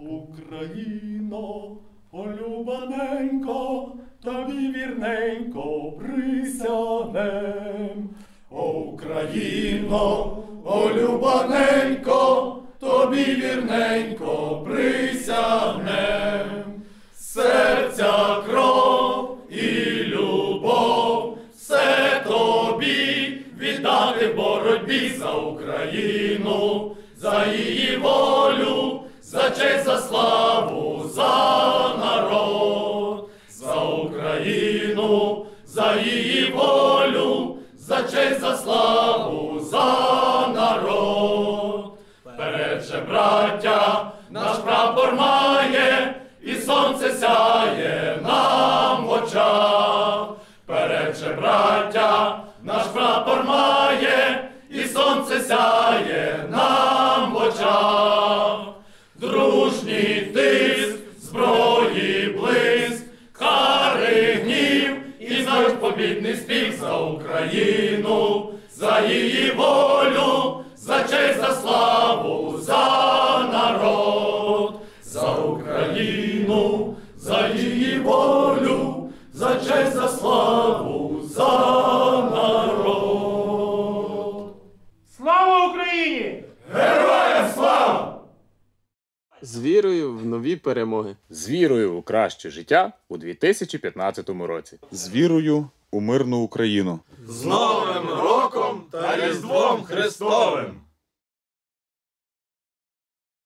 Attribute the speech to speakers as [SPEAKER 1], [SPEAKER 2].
[SPEAKER 1] Україно, полюбаненько, тобі вірненько присягнем. Україно, полюбаненько, тобі вірненько присягнем. Серця кров і любов, все тобі віддати в боротьбі за Україну, за її волю, за честь, за славу, за народ, за Україну, за її волю, за честь, за славу, за народ. Передше, браття, наш прапор має, і сонце сяє нам в очах. Передше, браття, наш прапор має, і сонце сяє нам побідний спів за Україну, за її волю, за честь, за славу, за народ, за Україну, за її волю, за честь, за славу,
[SPEAKER 2] З вірою в нові перемоги.
[SPEAKER 3] з вірою у краще життя у 2015 році.
[SPEAKER 4] з вірою у мирну Україну.
[SPEAKER 1] З Новим роком та Різдвом Христовим!